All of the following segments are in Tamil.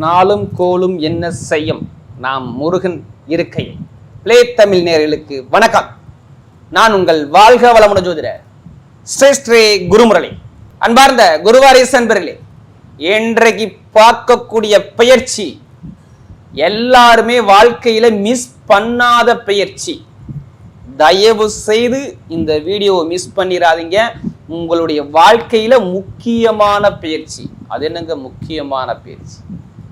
நாளும் கோலும் என்ன செய்யும்? நாம் முருகன் இருக்கையில். பிளே தமிழ் நேர்களுக்கு வணக்கம். நான் உங்கள் வாழ்க வளமுடன் ஜோதிட ஸ்ரீ ஸ்ரீ குருமுரளி. அன்பார்ந்த குருவாரிஸ் அன்பர்களே இன்றைக்கு பார்க்கக்கூடிய பயிற்சி எல்லாருமே வாழ்க்கையில மிஸ் பண்ணாத பயிற்சி தயவு செய்து இந்த வீடியோவை மிஸ் பண்ணிடாதீங்க உங்களுடைய வாழ்க்கையில முக்கியமான பயிற்சி அது என்னங்க முக்கியமான பயிற்சி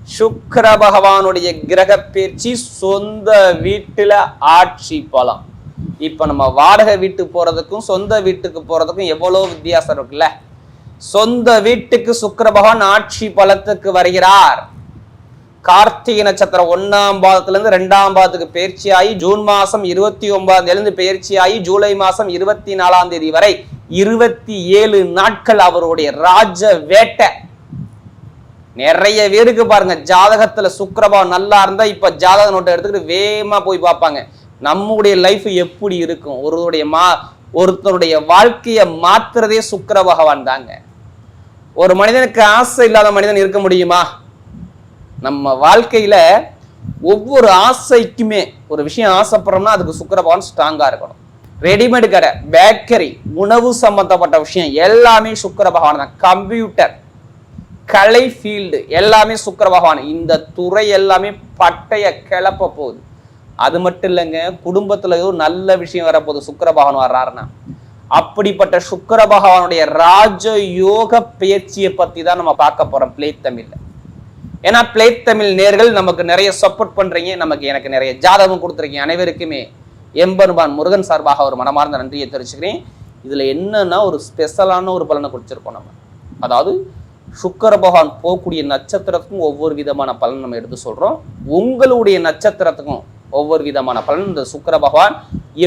சுக்கர பகவானுடைய கிரக பயிற்சி சொந்த வீட்டுல ஆட்சி பலம். இப்ப நம்ம வாடகை வீட்டுக்கு போறதுக்கும் சொந்த வீட்டுக்கு போறதுக்கும் எவ்வளவு வித்தியாசம் இருக்குல்ல? சொந்த வீட்டுக்கு சுக்கர பகவான் ஆட்சி பலத்துக்கு வருகிறார். கார்த்திகை நட்சத்திரம் ஒன்னாம் பாதத்துல இருந்து ரெண்டாம் பாதத்துக்கு பயிற்சி ஆகி ஜூன் மாசம் இருபத்தி ஒன்பதாம் தேதி பயிற்சி ஆகி ஜூலை மாசம் இருபத்தி நாலாம் தேதி வரை இருபத்தி ஏழு நாட்கள் அவருடைய ராஜ வேட்டை. நிறைய பேருக்கு பாருங்க ஜாதகத்துல சுக்கரபாவம் நல்லா இருந்தா இப்ப ஜாதக நோட்டை எடுத்துக்கிட்டு வேகமா போய் பார்ப்பாங்க. நம்முடைய லைஃப் எப்படி இருக்கும்? ஒருவருடைய மா ஒருத்தருடைய வாழ்க்கையை மாத்துறதே சுக்கர பகவான் தாங்க. ஒரு மனிதனுக்கு ஆசை இல்லாத மனிதன் இருக்க முடியுமா? நம்ம வாழ்க்கையில ஒவ்வொரு ஆசைக்குமே ஒரு விஷயம் ஆசைப்படுறோம்னா அதுக்கு சுக்கர பகவான் ஸ்ட்ராங்கா இருக்கணும். ரெடிமேட் கடை பேக்கரி உணவு சம்பந்தப்பட்ட விஷயம் எல்லாமே சுக்கர பகவான் தான். கம்ப்யூட்டர் கலை ஃபீல்டு எல்லாமே சுக்கர பகவான். இந்த துறை எல்லாமே பட்டைய கிளப்ப போகுது. அது மட்டும் இல்லைங்க குடும்பத்தில் ஏதோ நல்ல விஷயம் வரப்போகுது சுக்கர பகவான் வர்றாருன்னா. அப்படிப்பட்ட சுக்கர பகவானுடைய ராஜ யோக பயிற்சியை பற்றி தான் நம்ம பார்க்க போகிறோம் பிளே தமிழில் ஏன்னா பிளே தமிழ் நேர்கள் நமக்கு நிறைய சப்போர்ட் பண்ணுறீங்க நமக்கு எனக்கு நிறைய ஜாதகம் கொடுத்துருக்கீங்க அனைவருக்குமே. எம்பெருமான் முருகன் சார்பாக ஒரு மனமார்ந்த நன்றியை தெரிவிச்சுக்கிறேன். இதில் என்னன்னா ஒரு ஸ்பெஷலான ஒரு பலனை கொடுத்துருக்கோம் நம்ம. அதாவது சுக்கர பகவான் போகக்கூடிய நட்சத்திரத்துக்கும் ஒவ்வொரு விதமான பலன் நம்ம எடுத்து சொல்றோம். உங்களுடைய நட்சத்திரத்துக்கும் ஒவ்வொரு விதமான பலன். இந்த சுக்கர பகவான்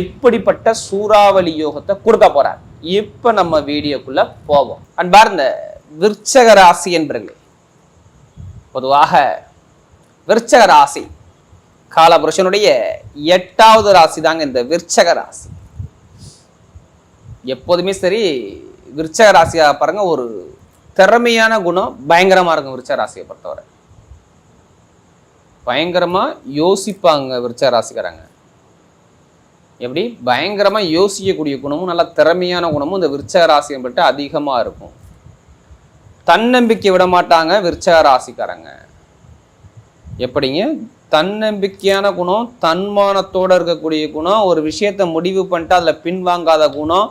எப்படிப்பட்ட சூறாவளி யோகத்தை கொடுக்க போறார்? இப்ப நம்ம வீடியோக்குள்ள போவோம். அன்பார்ந்த விற்சக ராசி என்பர்கள் பொதுவாக விற்சக ராசி காலபுருஷனுடைய எட்டாவது ராசி தாங்க இந்த விற்சக ராசி. எப்போதுமே சரி விற்சக ராசியாக பாருங்க ஒரு திறமையான குணம் பயங்கரமாக இருக்கும் விருச்ச ராசியை பொறுத்தவரை. பயங்கரமாக யோசிப்பாங்க விருச்ச ராசிக்காரங்க. எப்படி? பயங்கரமாக யோசிக்கக்கூடிய குணமும் நல்லா திறமையான குணமும் இந்த விருச்சக ராசியை பற்றி அதிகமாக இருக்கும். தன்னம்பிக்கை விட மாட்டாங்க விருச்சக ராசிக்காரங்க. எப்படிங்க? தன்னம்பிக்கையான குணம் தன்மானத்தோடு இருக்கக்கூடிய குணம் ஒரு விஷயத்தை முடிவு பண்ணிட்டு அதில் பின்வாங்காத குணம்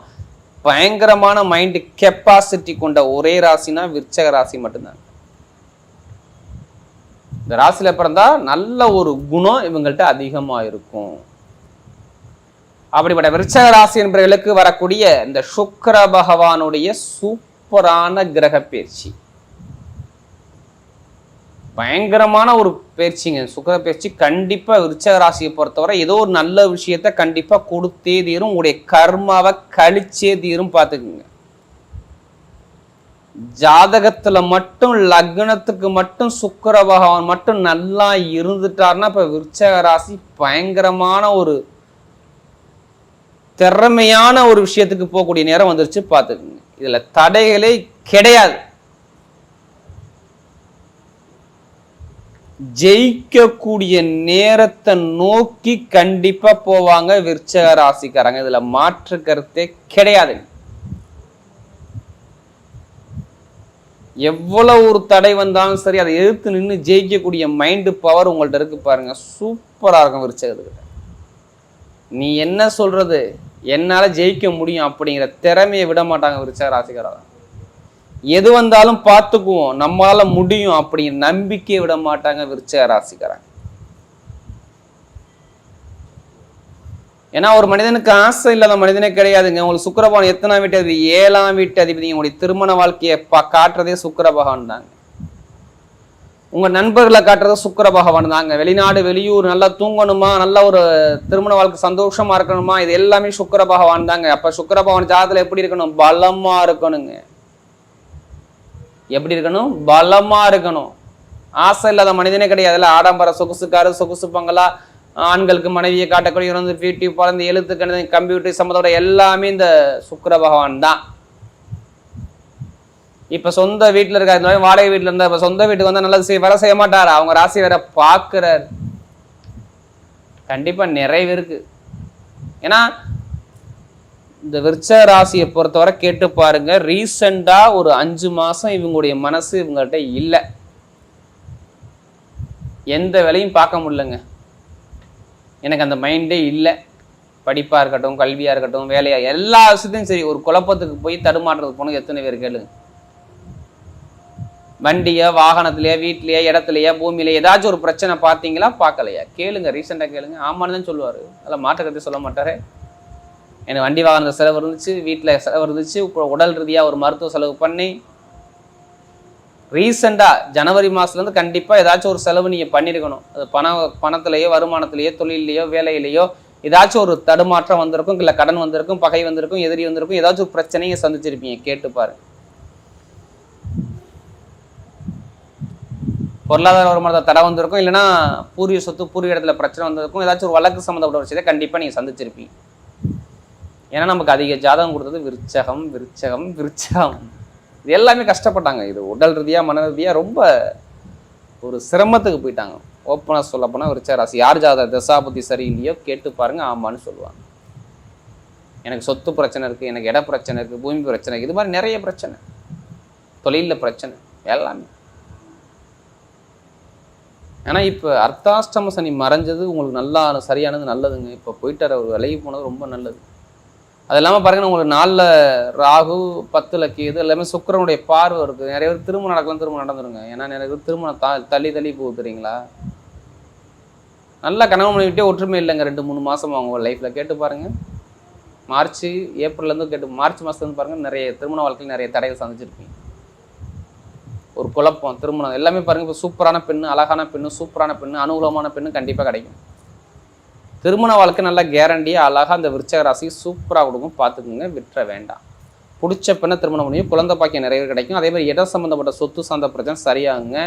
பயங்கரமான மைண்ட் கெப்பாசிட்டி கொண்ட ஒரே ராசினா விருச்சக ராசி மட்டும்தான். இந்த ராசியில பிறந்தா நல்ல ஒரு குணம் இவங்கள்ட்ட அதிகமா இருக்கும். அப்படிப்பட்ட விருச்சக ராசி என்பவர்களுக்கு வரக்கூடிய இந்த சுக்கர பகவானுடைய சூப்பரான கிரக பயிற்சி. பயங்கரமான ஒரு பயிற்சிங்க சுக்கர பயிற்சி கண்டிப்பாக விருச்சக ராசியை பொறுத்தவரை ஏதோ ஒரு நல்ல விஷயத்த கண்டிப்பாக கொடுத்தே தீரும். உங்களுடைய கர்மாவை கழிச்சே தீரும் பார்த்துக்குங்க. ஜாதகத்தில் மட்டும் லக்னத்துக்கு மட்டும் சுக்கர பகவான் மட்டும் நல்லா இருந்துட்டாருன்னா இப்போ விருச்சக ராசி பயங்கரமான ஒரு திறமையான ஒரு விஷயத்துக்கு போகக்கூடிய நேரம் வந்துருச்சு பார்த்துக்குங்க. இதில் தடைகளே கிடையாது. ஜெயிக்கக்கூடிய நேரத்தை நோக்கி கண்டிப்பா போவாங்க விருச்சக ராசிக்காரங்க. இதுல மாற்று கருத்தே கிடையாது. எவ்வளவு ஒரு தடை வந்தாலும் சரி அதை எதிர்த்து நின்று ஜெயிக்கக்கூடிய மைண்டு பவர் உங்கள்ட்ட இருக்கு பாருங்க. சூப்பரா இருக்கும் விருச்சகத்துக்கிட்ட. நீ என்ன சொல்றது? என்னால ஜெயிக்க முடியும் அப்படிங்கிற திறமையை விட மாட்டாங்க விருச்சக ராசிக்காரங்க. எது வந்தாலும் பார்த்துக்குவோம். நம்மளால முடியும். அப்படின்னு நம்பிக்கையை விட மாட்டாங்க விருச்சக ராசிக்காரங்க. ஏன்னா ஒரு மனிதனுக்கு ஆசை இல்லாத மனிதனே கிடையாதுங்க. உங்களுக்கு சுக்கரபகவான் எத்தனாம் வீட்டு அதிபதி? ஏழாம் வீட்டு அதிபதி. உங்களுடைய திருமண வாழ்க்கையை பா காட்டுறதே சுக்கிர பகவான் தாங்க. உங்க நண்பர்களை காட்டுறது சுக்கிர பகவான் தாங்க. வெளிநாடு வெளியூர் நல்லா தூங்கணுமா? நல்ல ஒரு திருமண வாழ்க்கை சந்தோஷமா இருக்கணுமா? இது எல்லாமே சுக்கிர பகவான் தாங்க. அப்ப சுக்கிர பகவான் ஜாதத்துல எப்படி இருக்கணும்? பலமா இருக்கணுங்க. எப்படி இருக்கணும்? பலமாக இருக்கணும். ஆசை இல்லாத மனிதனே கிடையாதுல்ல ஆடம்பர சொகுசுக்காரு சொகுசு பங்களா ஆண்களுக்கு மனைவியை காட்டக்கூடிய வந்து பியூட்டி பிறந்த எழுத்து கணிதம் கம்ப்யூட்டர் சம்மந்தோட எல்லாமே இந்த சுக்கர பகவான் தான். இப்போ சொந்த வீட்டில் இருக்காரு. இந்த மாதிரி வாடகை வீட்டில் இருந்தால் இப்போ சொந்த வீட்டுக்கு வந்தால் நல்லது செய்ய வர செய்ய மாட்டார்? அவங்க ராசி வேற பார்க்குறாரு கண்டிப்பாக நிறைவு இருக்குது ஏன்னா இந்த விருச்ச ராசியை பொறுத்தவரை கேட்டு பாருங்க. ரீசெண்டா ஒரு அஞ்சு மாசம் இவங்களுடைய மனசு இவங்கள்ட்ட இல்லை. எந்த வேலையும் பார்க்க முடியலங்க. எனக்கு அந்த மைண்டே இல்லை. படிப்பா இருக்கட்டும் கல்வியா இருக்கட்டும் வேலையா எல்லா விஷயத்தையும் சரி ஒரு குழப்பத்துக்கு போய் தடுமாற்றத்துக்கு போனது எத்தனை பேர் கேளுங்க. வண்டியோ வாகனத்திலேயே வீட்லேயே இடத்துலயோ பூமியில ஏதாச்சும் ஒரு பிரச்சனை பார்த்தீங்களா? பார்க்கலையா? கேளுங்க ரீசெண்டாக கேளுங்க. ஆமான்னு தான் சொல்லுவார். அதில் மாற்றக்கருத்து சொல்ல மாட்டாரே. எனக்கு வண்டி வாகன செலவு இருந்துச்சு வீட்டில் செலவு இருந்துச்சு இப்போ உடல் ரீதியாக ஒரு மருத்துவ செலவு பண்ணி ரீசெண்டாக ஜனவரி மாதத்துலேருந்து கண்டிப்பாக ஏதாச்சும் ஒரு செலவு நீங்கள் பண்ணியிருக்கணும் அது பண பணத்திலேயோ வருமானத்திலேயோ தொழிலையோ வேலையிலையோ ஏதாச்சும் ஒரு தடுமாற்றம் வந்திருக்கும் இல்லை கடன் வந்திருக்கும் பகை வந்திருக்கும் எதிரி வந்திருக்கும் ஏதாச்சும் ஒரு பிரச்சனையை சந்திச்சிருப்பீங்க. கேட்டு பாரு பொருளாதார வருமானத்தை தடை வந்திருக்கும் இல்லைன்னா பூர்வீக சொத்து பூர்வீக இடத்துல பிரச்சனை வந்திருக்கும் ஏதாச்சும் ஒரு வழக்கு சம்மந்தப்பட்ட ஒரு விஷயத்தை கண்டிப்பாக நீங்கள் சந்திச்சிருப்பீங்க. ஏன்னா நமக்கு அதிக ஜாதகம் கொடுத்தது விருச்சகம் விருச்சகம் விருச்சகம். இது எல்லாமே கஷ்டப்பட்டாங்க. இது உடல் ரீதியாக மன ரீதியாக ரொம்ப ஒரு சிரமத்துக்கு போயிட்டாங்க. ஓப்பனாக சொல்ல போனால் விருச்ச ராசி. யார் ஜாதக தசாபதி சரியில்லையோ கேட்டு பாருங்க ஆமான்னு சொல்லுவாங்க. எனக்கு சொத்து பிரச்சனை இருக்குது எனக்கு இட பிரச்சனை இருக்குது பூமி பிரச்சனை இது மாதிரி நிறைய பிரச்சனை. தொழிலில் பிரச்சனை. எல்லாமே. ஏன்னா இப்போ அர்த்தாஷ்டம சனி மறைஞ்சது உங்களுக்கு நல்லா சரியானது நல்லதுங்க. இப்போ போயிட்டார் அவர் விலகி போனது ரொம்ப நல்லது. அது இல்லாமல் பாருங்க உங்களுக்கு நாளில் ராகு பத்தில் கேது எல்லாமே சுக்கரனுடைய பார்வை இருக்குது நிறைய பேர் திருமணம் நடக்கலாம் திருமணம் நடந்துருங்க. ஏன்னா நிறைய பேர் திருமணம் தா தள்ளி தள்ளி போகுது தெரியுங்களா? நல்லா கனவு பண்ணிக்கிட்டே ஒற்றுமை இல்லைங்க. ரெண்டு மூணு மாதம் அவங்க லைஃப்பில் கேட்டு பாருங்கள் மார்ச் ஏப்ரல்லேருந்து கேட்டு மார்ச் மாதத்துலேருந்து பாருங்கள் நிறைய திருமண வாழ்க்கையில் நிறைய தடைகள் சந்திச்சிருப்பீங்க. ஒரு குழப்பம் திருமணம் எல்லாமே பாருங்க இப்போ சூப்பரான பெண்ணு அழகான பெண்ணு சூப்பரான பெண்ணு அனுகூலமான பெண்ணு கண்டிப்பாக கிடைக்கும். திருமண வாழ்க்கை நல்லா கேரண்டியாக அழகாக அந்த விருச்சக ராசி சூப்பராக கொடுக்கும். பார்த்துக்குங்க விட்டுற வேண்டாம். பிடிச்ச பெண்ணை திருமணம் பண்ணியும் குழந்தை பாக்கியம் நிறைய கிடைக்கும். அதே மாதிரி இடம் சம்மந்தப்பட்ட சொத்து சார்ந்த பிரச்சனை சரியாகுங்க.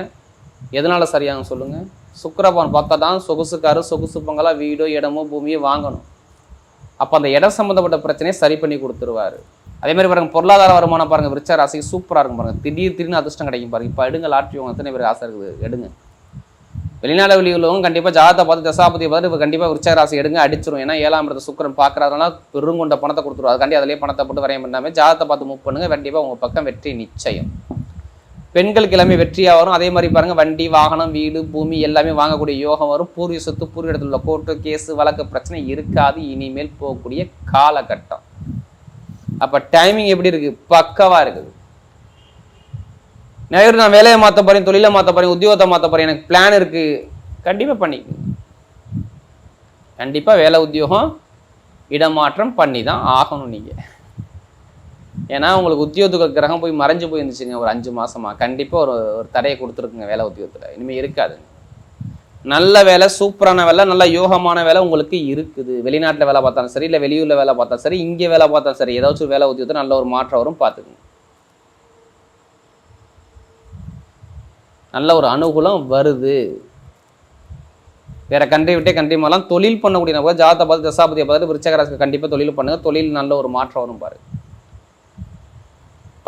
எதனால் சரியாகும் சொல்லுங்கள் சுக்கரபான் பார்த்தா தான் சொகுசுக்காரு சொகுசு பொங்கலாக வீடோ இடமோ பூமியோ வாங்கணும். அப்போ அந்த இடம் சம்மந்தப்பட்ட பிரச்சனையை சரி பண்ணி கொடுத்துருவாரு. அதே மாதிரி பாருங்கள் பொருளாதார வருமானம் பாருங்க விருச்ச ராசி சூப்பராக இருக்கும் பாருங்கள் திடீர் திடீர்னு அதிர்ஷ்டம் கிடைக்கும் பாருங்க. இப்போ எடுங்க லாட்ரி உங்க எத்தனை பேர் ஆசை இருக்குது? எடுங்க. வெளிநாடு வெளியுள்ளவங்க கண்டிப்பாக ஜாதகத்தை பார்த்து தசாபதியை பார்த்து இப்போ கண்டிப்பாக விருச்சராசி எடுங்க அடிச்சிரும். ஏன்னா ஏழாம் இடத்த சுக்கரன் பார்க்கறதுனால பெருங்கொண்ட பணத்தை கொடுத்துரும். அதுக்காண்டி அதிலே பணத்தை போட்டு வரையம் பண்ணாமல் ஜாதகத்தை பார்த்து மூவ் பண்ணுங்க. கண்டிப்பாக உங்கள் பக்கம் வெற்றி நிச்சயம். பெண்கள் கிழமை வெற்றியாக வரும். அதே மாதிரி பாருங்க வண்டி வாகனம் வீடு பூமி எல்லாமே வாங்கக்கூடிய யோகம் வரும். பூர்வீக சொத்து பூர்வீக இடத்துல உள்ள கோர்ட்டு கேஸு வழக்கு பிரச்சனை இருக்காது. இனிமேல் போகக்கூடிய காலகட்டம். அப்போ டைமிங் எப்படி இருக்குது பக்கவாக இருக்குது. நிறைய நான் வேலையை மாற்ற போறேன் தொழிலை மாற்ற போறேன் உத்தியோகத்தை மாற்ற போறேன் எனக்கு பிளான் இருக்கு. கண்டிப்பா பண்ணி. கண்டிப்பா வேலை உத்தியோகம் இடமாற்றம் பண்ணி தான் ஆகணும் நீங்க. ஏன்னா உங்களுக்கு உத்தியோகத்துக்கு கிரகம் போய் மறைஞ்சு போயிருந்துச்சுங்க ஒரு அஞ்சு மாசமா. கண்டிப்பா ஒரு ஒரு தடையை கொடுத்துருக்குங்க வேலை உத்தியோகத்துல. இனிமே இருக்காதுங்க நல்ல வேலை சூப்பரான வேலை நல்ல யோகமான வேலை உங்களுக்கு இருக்குது. வெளிநாட்டில் வேலை பார்த்தாலும் சரி இல்லை வெளியூரில் வேலை பார்த்தாலும் சரி இங்கே வேலை பார்த்தாலும் சரி ஏதாச்சும் வேலை உத்தியோகத்தில் நல்ல ஒரு மாற்றம் வரும் பார்த்துக்குங்க. நல்ல ஒரு அனுகூலம் வருது. வேற கண்ட்ரி விட்டே கண்ட்ரி மாதிரிலாம் தொழில் பண்ணக்கூடிய நபர் ஜாதத்தை பார்த்து தசாபதியை பார்த்து விருச்சகராசிக்கு கண்டிப்பாக தொழில் பண்ணுங்கள் தொழில் நல்ல ஒரு மாற்றம் வரும் பாரு.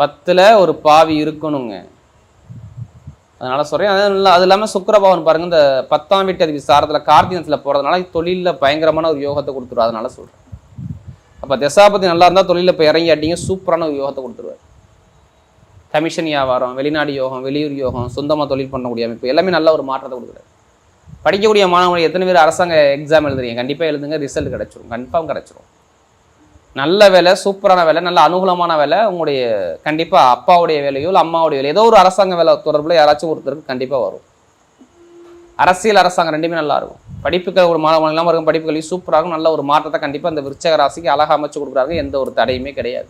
பத்தில் ஒரு பாவி இருக்கணுங்க. அதனால் சொல்கிறேன் அது அது இல்லாமல் சுக்கிரபவன் பாருங்க இந்த பத்தாம் வீட்டு அதிபதி சாரத்தில் கார்த்திகத்தில் போகிறதுனால தொழிலில் பயங்கரமான ஒரு யோகத்தை கொடுத்துருவார். அதனால சொல்கிறேன் அப்போ தசாபதி நல்லா இருந்தால் தொழிலில் இப்போ இறங்கி அடிங்க சூப்பரான ஒரு யோகத்தை கொடுத்துருவார். கமிஷன் வியாபாரம் வெளிநாடு யோகம் வெளியூர் யோகம் சொந்தமாக தொழில் பண்ணக்கூடிய அமைப்பு எல்லாமே நல்ல ஒரு மாற்றத்தை கொடுக்குறாரு படிக்கக்கூடிய மாணவர்கள் எத்தனை பேர் அரசாங்க எக்ஸாம் எழுதுறீங்க? கண்டிப்பாக எழுதுங்க ரிசல்ட் கிடைச்சிரும் கன்ஃபார்ம் கிடைச்சிரும். நல்ல வேலை சூப்பரான வேலை நல்ல அனுகூலமான வேலை உங்களுடைய கண்டிப்பாக அப்பாவுடைய வேலையோ இல்லை அம்மாவுடைய வேலையோ ஏதோ ஒரு அரசாங்க வேலை தொடர்பில் யாராச்சும் ஒருத்தருக்கு கண்டிப்பாக வரும். அரசியல் அரசாங்கம் ரெண்டுமே நல்லா இருக்கும். படிப்புகள் ஒரு மாணவர்கள் இல்லாமல் இருக்கும் படிப்புகளையும் சூப்பராகும் நல்ல ஒரு மாற்றத்தை கண்டிப்பாக அந்த விருச்சக ராசிக்கு அழகாக அமைச்சு கொடுக்குறாங்க எந்த ஒரு தடையுமே கிடையாது.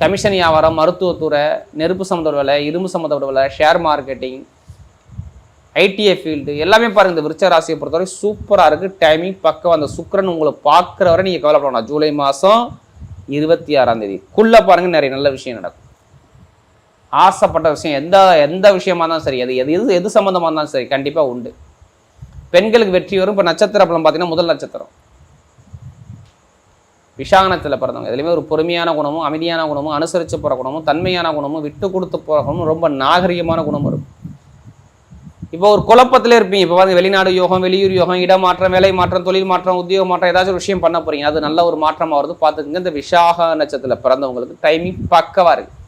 கமிஷன் வியாபாரம் மருத்துவத்துறை நெருப்பு சம்மந்தப்பட்ட வேலை இரும்பு சம்மந்தப்பட்ட வேலை ஷேர் மார்க்கெட்டிங் ஐடிஐ ஃபீல்டு எல்லாமே பாருங்கள் இந்த விருச்ச ராசியை பொறுத்தவரை சூப்பராக இருக்குது டைமிங் பக்கம் அந்த சுக்கரன் உங்களை பார்க்குற வரை நீங்கள் கவலைப்பட வேண்டாம் ஜூலை மாதம் இருபத்தி ஆறாம் தேதிக்குள்ளே பாருங்கள் நிறைய நல்ல விஷயம் நடக்கும். ஆசைப்பட்ட விஷயம் எந்த எந்த விஷயமா இருந்தாலும் சரி அது எது எது எது சம்மந்தமாக இருந்தாலும் சரி கண்டிப்பாக உண்டு. பெண்களுக்கு வெற்றி வரும். இப்போ நட்சத்திர பலம் பார்த்தீங்கன்னா முதல் நட்சத்திரம். விஷாகனத்தில் பிறந்தவங்க. எதுலேயுமே ஒரு பொறுமையான குணமும் அமைதியான குணமும் அனுசரித்து போகிற குணமும் தன்மையான குணமும் விட்டு கொடுத்து போகிற குணமும் ரொம்ப நாகரிகமான குணமும் இருக்கும். இப்போ ஒரு குழப்பத்தில் இருப்பீங்க. இப்போ பாருங்க வெளிநாடு யோகம் வெளியூர் யோகம் இடமாற்றம் வேலை மாற்றம் தொழில் மாற்றம் உத்தியோக மாற்றம் ஏதாச்சும் ஒரு விஷயம் பண்ண போகிறீங்க அது நல்ல ஒரு மாற்றமாக வருது. பார்த்துக்குங்க இந்த விஷாக நட்சத்திரத்தில் பிறந்தவங்களுக்கு டைமிங் பக்கவாக இருக்குது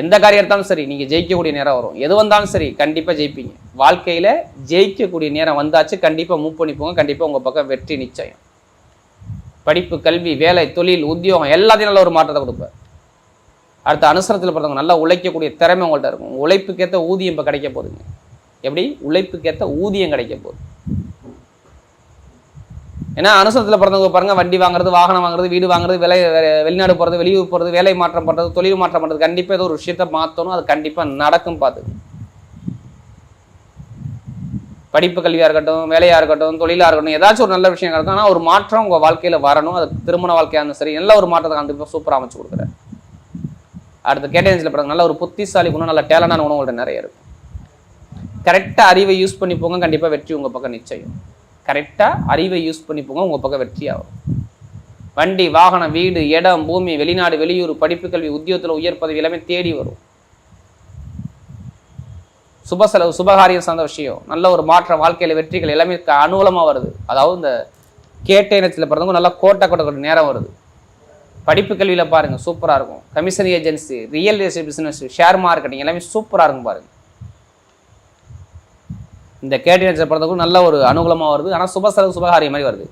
எந்த காரியம் எடுத்தாலும் சரி நீங்கள் ஜெயிக்கக்கூடிய நேரம் வரும். எது வந்தாலும் சரி கண்டிப்பாக ஜெயிப்பீங்க. வாழ்க்கையில் ஜெயிக்கக்கூடிய நேரம் வந்தாச்சு கண்டிப்பாக மூவ் பண்ணி போங்க கண்டிப்பாக உங்கள் பக்கம் வெற்றி நிச்சயம். படிப்பு கல்வி வேலை தொழில் உத்தியோகம் எல்லாத்தையும் நல்ல ஒரு மாற்றத்தை கொடுப்பார். அடுத்த அனுசரத்தில் பிறந்தவங்க நல்லா உழைக்கக்கூடிய திறமை உங்கள்கிட்ட இருக்கும். உழைப்புக்கேற்ற ஊதியம் இப்போ கிடைக்க போகுதுங்க. எப்படி? உழைப்புக்கேற்ற ஊதியம் கிடைக்க போகுது. ஏன்னா அனுசரத்தில் பிறந்தவங்க பாருங்க வண்டி வாங்குறது வாகனம் வாங்குறது வீடு வாங்குறது விலை வெளிநாடு போகிறது வெளியூர் போகிறது வேலை மாற்றம் பண்ணுறது தொழில் மாற்றம் பண்ணுறது கண்டிப்பாக ஏதோ ஒரு விஷயத்தை மாற்றணும் அது கண்டிப்பாக நடக்கும் பார்த்துக்கணும் படிப்பு கல்வியாக இருக்கட்டும் வேலையாக இருக்கட்டும் தொழிலாக இருக்கட்டும் ஏதாச்சும் ஒரு நல்ல விஷயம் இருக்கும் ஆனால் ஒரு மாற்றம் உங்கள் வாழ்க்கையில் வரணும். அது திருமண வாழ்க்கையாக இருந்தாலும் சரி நல்ல ஒரு மாற்றத்தை கண்டிப்பாக சூப்பராக அமைச்சு கொடுக்குறேன் அடுத்த கேட்டேஜில் பிறகு நல்ல ஒரு புத்திசாலி குணம் நல்ல டேலண்டான குணம் உங்கள்ட்ட நிறைய இருக்கும் கரெக்டாக அறிவை யூஸ் பண்ணி போங்க கண்டிப்பாக வெற்றி உங்கள் பக்கம் நிச்சயம். கரெக்டாக அறிவை யூஸ் பண்ணி போங்க உங்கள் பக்கம் வெற்றி ஆகும். வண்டி வாகனம் வீடு இடம் பூமி வெளிநாடு வெளியூர் படிப்பு கல்வி உத்தியோகத்தில் உயர் பதவி எல்லாமே தேடி வரும். சுப செலவு சுபகாரியம் சார்ந்த விஷயம். நல்ல ஒரு மாற்றம் வாழ்க்கையில் வெற்றிகள் எல்லாமே அனுகூலமாக வருது. அதாவது இந்த கேட்ட இனத்தில் பிறந்தவங்க நல்லா கோட்டை கொட்ட நேரம் வருது. படிப்பு கல்வியில் பாருங்கள் சூப்பராக இருக்கும். Commission agency real estate business share marketing எல்லாமே சூப்பராக இருக்கும் பாருங்கள் இந்த கேட்ட இனத்தில் பிறந்தவங்க நல்ல ஒரு அனுகூலமாக வருது. ஆனால் சுப செலவு சுபகாரியம் மாதிரி வருது.